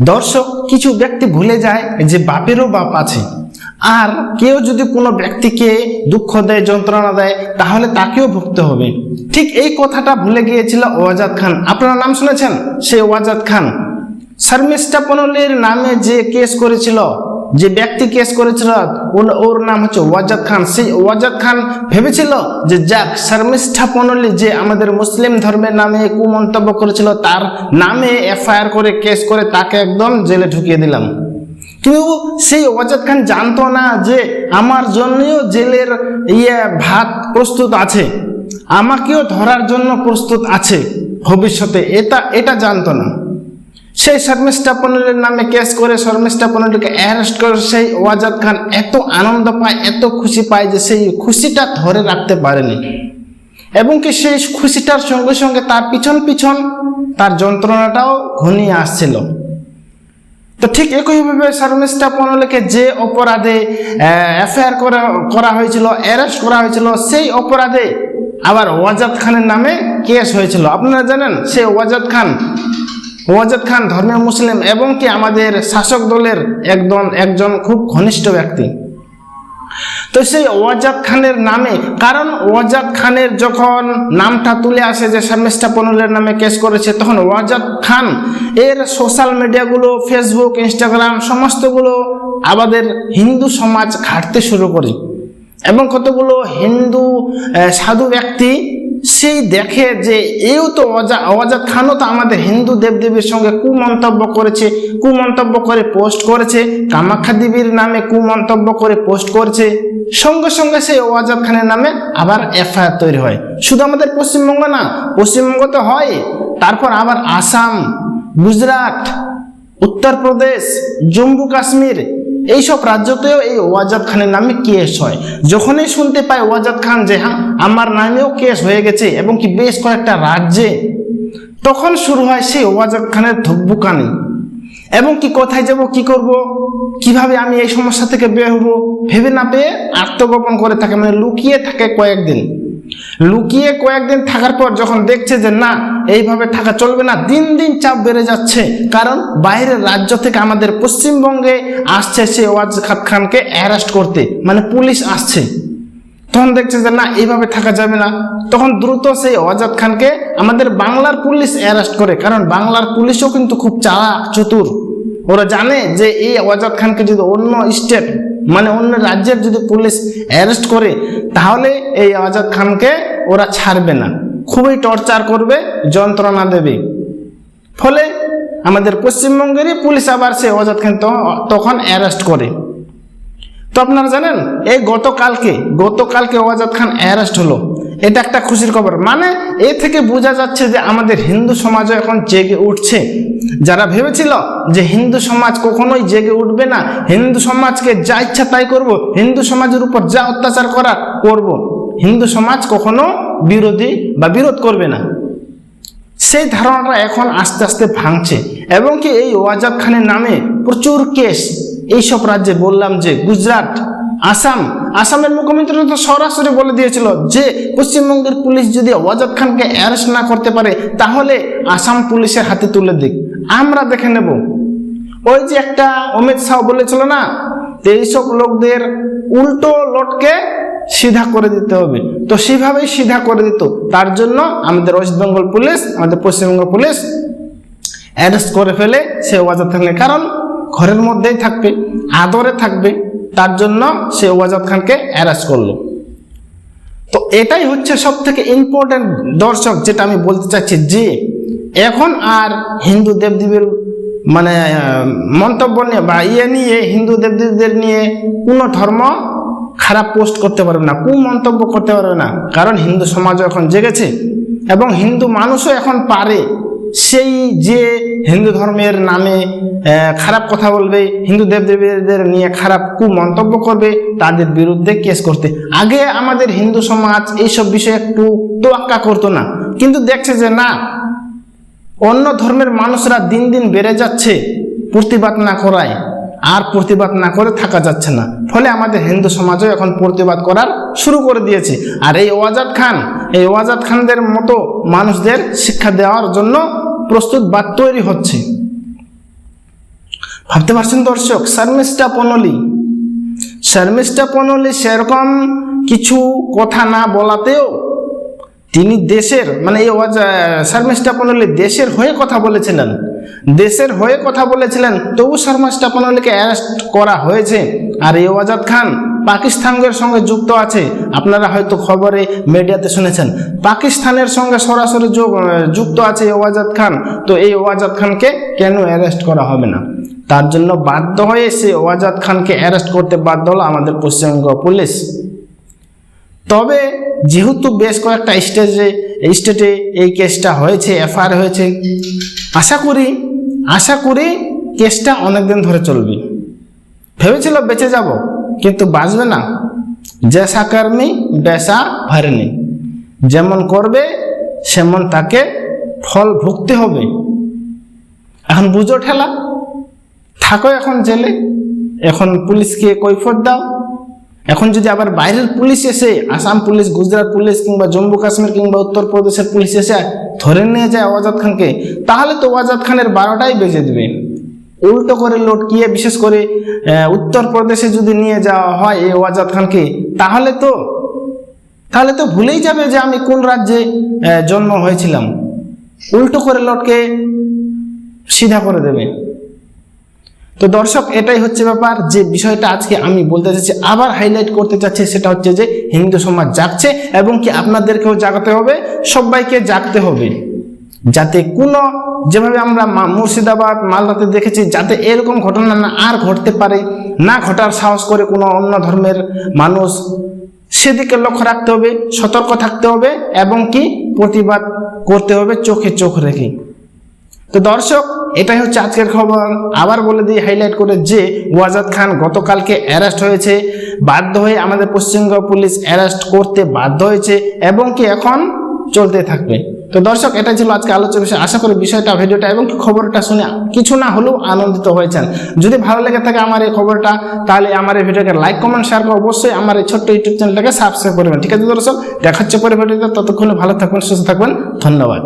দর্শক, কিছু ব্যক্তি ভুলে যায় যে বাপেরও বাপ আছে। আর কেউ যদি কোনো ব্যক্তিকে দুঃখ দেয়, যন্ত্রণা দেয়, তাহলে তাকেও ভুগতে হবে। ঠিক এই কথাটা ভুলে গিয়েছিল ওয়াজাদ খান। আপনার নাম শুনেছেন? সেই ওয়াজাদ খান। শর্মিষ্ঠা পনলের নামে যে কেস করেছিল যে ব্যক্তি কেস করেছিল, ওর- নাম হচ্ছে ওয়াজাদ খান। সেই ওয়াজাদ খান ভেবেছিল যে যাক, শর্মিষ্ঠা পনলি যে আমাদের মুসলিম ধর্মের নামে কুমন্তব্য করেছিল, তার নামে এফআইআর করে কেস করে তাকে একদম জেলে ঢুকিয়ে দিলাম। কিন্তু সেই ওয়াজাদ খান জানতো না যে আমার জন্যও জেলের ইয়ে ভাত প্রস্তুত আছে, আমাকেও ধরার জন্য প্রস্তুত আছে ভবিষ্যতে। এটা এটা জানতো না। সেই শর্মিষ্ঠা পনেলের নামে কেস করে শর্মিষ্ঠা পনেলকে অ্যারেস্ট করে সেই ওয়াজাদ খান এত আনন্দ পায়, এত খুশি পায় যে সেই খুশিটা ধরে রাখতে পারেনি। এবং কি সেই খুশিটার সঙ্গে সঙ্গে তার পিছন পিছন তার যন্ত্রণাটাও ঘনিয়ে আসছিল। তো ঠিক একইভাবে শর্মিষ্ঠা পনলকে যে অপরাধে এফআইআর করা করা হয়েছিল অ্যারেস্ট করা হয়েছিল, সেই অপরাধে আবার ওয়াজাদ খানের নামে কেস হয়েছিল। আপনারা জানেন, সেই ওয়াজাদ খান ওয়াজাদ খান ধর্মীয় মুসলিম এবং কি আমাদের শাসক দলের একজন একজন খুব ঘনিষ্ঠ ব্যক্তি। তো সেই ওয়াজাদ খানের নামে, কারণ ওয়াজাদ খানের যখন নামটা তুলে আসে যে শর্মিষ্ঠা পনুলের নামে কেস করেছে, তখন ওয়াজাদ খান এর সোশ্যাল মিডিয়াগুলো, ফেসবুক, ইনস্টাগ্রাম সমস্তগুলো আমাদের হিন্দু সমাজ ঘাটতে শুরু করে। এবং কতগুলো হিন্দু সাধু ব্যক্তি সেই দেখে যে এও তো অজা অজাদ খানও তো আমাদের হিন্দু দেবদেবীর সঙ্গে কুমন্তব্য করেছে, কুমন্তব্য করে পোস্ট করেছে, কামাখ্যা দেবীর নামে কুমন্তব্য করে পোস্ট করেছে। সঙ্গে সঙ্গে সেই ওয়াজাদ খানের নামে আবার এফআইআর তৈরি হয়। শুধু আমাদের পশ্চিমবঙ্গ না, পশ্চিমবঙ্গ তো হয়। তারপর আবার আসাম, গুজরাট, উত্তরপ্রদেশ, জম্মু কাশ্মীর এইসব রাজ্যতেও এই ওয়াজাদ খানের নামে কেস হয়। যখনই শুনতে পায় ওয়াজাদ খান যে হ্যাঁ আমার নামেও কেস হয়ে গেছে এবং কি বেশ কয়েকটা রাজ্যে, তখন শুরু হয় সেই ওয়াজাদ খানের ধুকবুকানি এবং কি কোথায় যাব, কি করব, কীভাবে আমি এই সমস্যা থেকে বের হব, ভেবে না পেয়ে আত্মগোপন করে থাকে মানে লুকিয়ে থাকে কয়েকদিন। লুকিয়ে কয়েকদিন থাকার পর যখন দেখছে যে না, এইভাবে থাকা চলবে না, দিন দিন চাপ বেড়ে যাচ্ছে। কারণ বাইরের রাজ্য থেকে আমাদের পশ্চিমবঙ্গে আসছে সে ওয়াজ খাত খানকে অ্যারেস্ট করতে। মানে পুলিশ আসছে। তখন দেখছে যে না, এইভাবে থাকা যাবে না। তখন দ্রুত সেই ওয়াজাদ খানকে আমাদের বাংলার পুলিশ অ্যারেস্ট করে। কারণ বাংলার পুলিশও কিন্তু খুব চালাক, চতুর। ওরা জানে যে এই ওয়াজাদ খানকে যদি অন্য স্টেট মানে অন্য রাজ্যের যদি পুলিশ অ্যারেস্ট করে, তাহলে এই আজাদ খানকে ওরা ছাড়বে না। খুবই টর্চার করবে, যন্ত্রণা দেবে। ফলে আমাদের পশ্চিমবঙ্গেরই পুলিশ আবার সে অজাদ খান তখন অ্যারেস্ট করে। তো আপনারা জানেন, এই গতকালকে গতকালকে ওয়াজাদ খান অ্যারেস্ট হলো। এটা একটা খুশির খবর। মানে এ থেকে বোঝা যাচ্ছে যে আমাদের হিন্দু সমাজও এখন জেগে উঠছে। যারা ভেবেছিল যে হিন্দু সমাজ কখনোই জেগে উঠবে না, হিন্দু সমাজকে যা ইচ্ছা তাই করব, হিন্দু সমাজের উপর যা অত্যাচার করা করব, হিন্দু সমাজ কখনো বিরোধী বা বিরোধ করবে না। সেই ধারণাটা এখন আস্তে আস্তে ভাঙছে এবং কি এই ওয়াজাদ খানের নামে প্রচুর কেস এইসব রাজ্যে বললাম যে গুজরাট, আসাম আসামের মুখ্যমন্ত্রী তো সরাসরি বলে দিয়েছিল যে পশ্চিমবঙ্গের পুলিশ যদি ওয়াজাদ খানকে অ্যারেস্ট না করতে পারে, তাহলে আসাম পুলিশের হাতে তুলে দিক। আমরা দেখে নেব। ওই যে একটা অমিত শাহ বলেছিল না এইসব লোকদের উল্টো লটকে সিধা করে দিতে হবে। তো সেভাবেই সিধা করে দিত। তার জন্য আমাদের ওয়েস্ট বেঙ্গল পুলিশ, আমাদের পশ্চিমবঙ্গ পুলিশ অ্যারেস্ট করে ফেলে সে ওয়াজাদ খানকে। কারণ ঘরের মধ্যেই থাকবে, আদরে থাকবে, তার জন্য সে ওয়াজাদ খানকে অ্যারেস্ট করল। তো এটাই হচ্ছে সব থেকে ইম্পর্টেন্ট দর্শক, যেটা আমি বলতে চাচ্ছি যে, এখন আর হিন্দু দেবদেবীর মানে মন্তব্য নিয়ে বা ইয়ে নিয়ে হিন্দু দেবদেবীদের নিয়ে কোনো ধর্ম খারাপ পোস্ট করতে পারবে না কু মন্তব্য করতে পারবে না। কারণ হিন্দু সমাজও এখন জেগেছে এবং হিন্দু মানুষও এখন পারে। সেই যে হিন্দু ধর্মের নামে খারাপ কথা বলবে, হিন্দু দেবদেবীদের নিয়ে খারাপ কু মন্তব্য করবে, তাদের বিরুদ্ধে কেস করতে। আগে আমাদের হিন্দু সমাজ এইসব বিষয়ে একটু তোয়াক্কা করতো না। কিন্তু দেখছে যে না, অন্য ধর্মের মানুষরা দিন দিন বেড়ে যাচ্ছে প্রতিবাদ না করায়। আর প্রতিবাদ না করে থাকা যাচ্ছে না। ফলে আমাদের হিন্দু সমাজও এখন প্রতিবাদ করার শুরু করে দিয়েছে। আর এই ওয়াজাদ খান, এই ওয়াজাদ খানদের মতো মানুষদের শিক্ষা দেওয়ার জন্য প্রস্তুত বা তৈরি হচ্ছে। ভাবতে পারছেন দর্শক শর্মিষ্ঠা পনলি? শর্মিষ্ঠা পনলি সেরকম কিছু কথা না বলাতেও তিনি দেশের মানে এই শর্মিষ্ঠা পনলি দেশের হয়ে কথা বলেছিলেন। দেশের হয়ে কথা বলেছিলেন, তবু শর্মিষ্ঠা পনলিকে অ্যারেস্ট করা হয়েছে। আর এই ওয়াজাদ খান পাকিস্তানের সঙ্গে যুক্ত আছে। আপনারা হয়তো খবরে মিডিয়াতে শুনেছেন, পাকিস্তানের সঙ্গে সরাসরি যুক্ত আছে এই ওয়াজাদ খান। তো এই ওয়াজাদ খানকে কেন অ্যারেস্ট করা হবে না? তার জন্য বাধ্য হয়ে সে ওয়াজাদ খানকে অ্যারেস্ট করতে বাধ্য হলো আমাদের পশ্চিমবঙ্গ পুলিশ। তবে যেহেতু বেশ কয়েকটা স্টেজে স্টেটে এই কেসটা হয়েছে এফআইআর হয়েছে, আশা করি আশা করি কেসটা অনেকদিন ধরে চলবে। ভেবেছিল বেঁচে যাব, কিন্তু বাঁচবে না। জেসা কর্মী বেসা ভরেনি যেমন করবে, সেমন তাকে ফল ভুগতে হবে। এখন বুঝো ঠেলা, থাকো এখন জেলে, এখন পুলিশকে কৈফত দাও। এখন যদি আবার বাইরের পুলিশ এসে, আসাম পুলিশ, গুজরাট পুলিশ কিংবা জম্মু কাশ্মীর কিংবা উত্তরপ্রদেশের পুলিশ এসে ধরে নিয়ে যায় ওয়াজাদ খানকে, তাহলে তো ওয়াজাদ খানের বারোটাই বেজে দেবে। উল্টো করে লটকিয়ে বিশেষ করে উত্তরপ্রদেশে যদি নিয়ে যাওয়া হয় এই ওয়াজাদ খানকে, তাহলে তো তাহলে তো ভুলেই যাবে যে আমি কোন রাজ্যে জন্ম হয়েছিলাম। উল্টো করে লটকে সিধা করে দেবে। তো দর্শক, এটাই হচ্ছে ব্যাপার। যে বিষয়টা আজকে আমি বলতে চাচ্ছি আবার হাইলাইট করতে চাচ্ছি, সেটা হচ্ছে যে হিন্দু সমাজ জাগছে এবং কি আপনাদেরকেও জাগাতে হবে, সবাইকে জাগতে হবে। যাতে কোনো, যেভাবে আমরা মুর্শিদাবাদ, মালদাতে দেখেছি, যাতে এরকম ঘটনা না আর ঘটতে পারে, না ঘটার সাহস করে কোনো অন্য ধর্মের মানুষ, সেদিকে লক্ষ্য রাখতে হবে, সতর্ক থাকতে হবে এবং কি প্রতিবাদ করতে হবে চোখে চোখ রেখে। তো দর্শক, এটাই হচ্ছে আজকের খবর। আবার বলে দিই হাইলাইট করে যে ওয়াজাদ খান গতকালকে অ্যারেস্ট হয়েছে, বাধ্য হয়ে আমাদের পশ্চিমবঙ্গ পুলিশ অ্যারেস্ট করতে বাধ্য হয়েছে এবং কি এখন চলতে থাকবে। তো দর্শক এটা ছিল আজকে আলোচনা বিষয়। আশা করি বিষয়টা, ভিডিওটা এবং খবরটা শুনে কিছু না হলেও আনন্দিত হয়েছেন। যদি ভালো লেগে থাকে আমার এই খবরটা, তাহলে আমার এই ভিডিওকে লাইক কমেন্ট শেয়ার করে অবশ্যই আমার এই ছোট্ট ইউটিউব চ্যানেলটাকে সাবস্ক্রাইব করবেন ঠিক আছে দর্শক দেখাচ্ছে পরে ভিডিওতে। ততক্ষণে ভালো থাকবেন, সুস্থ থাকবেন। ধন্যবাদ।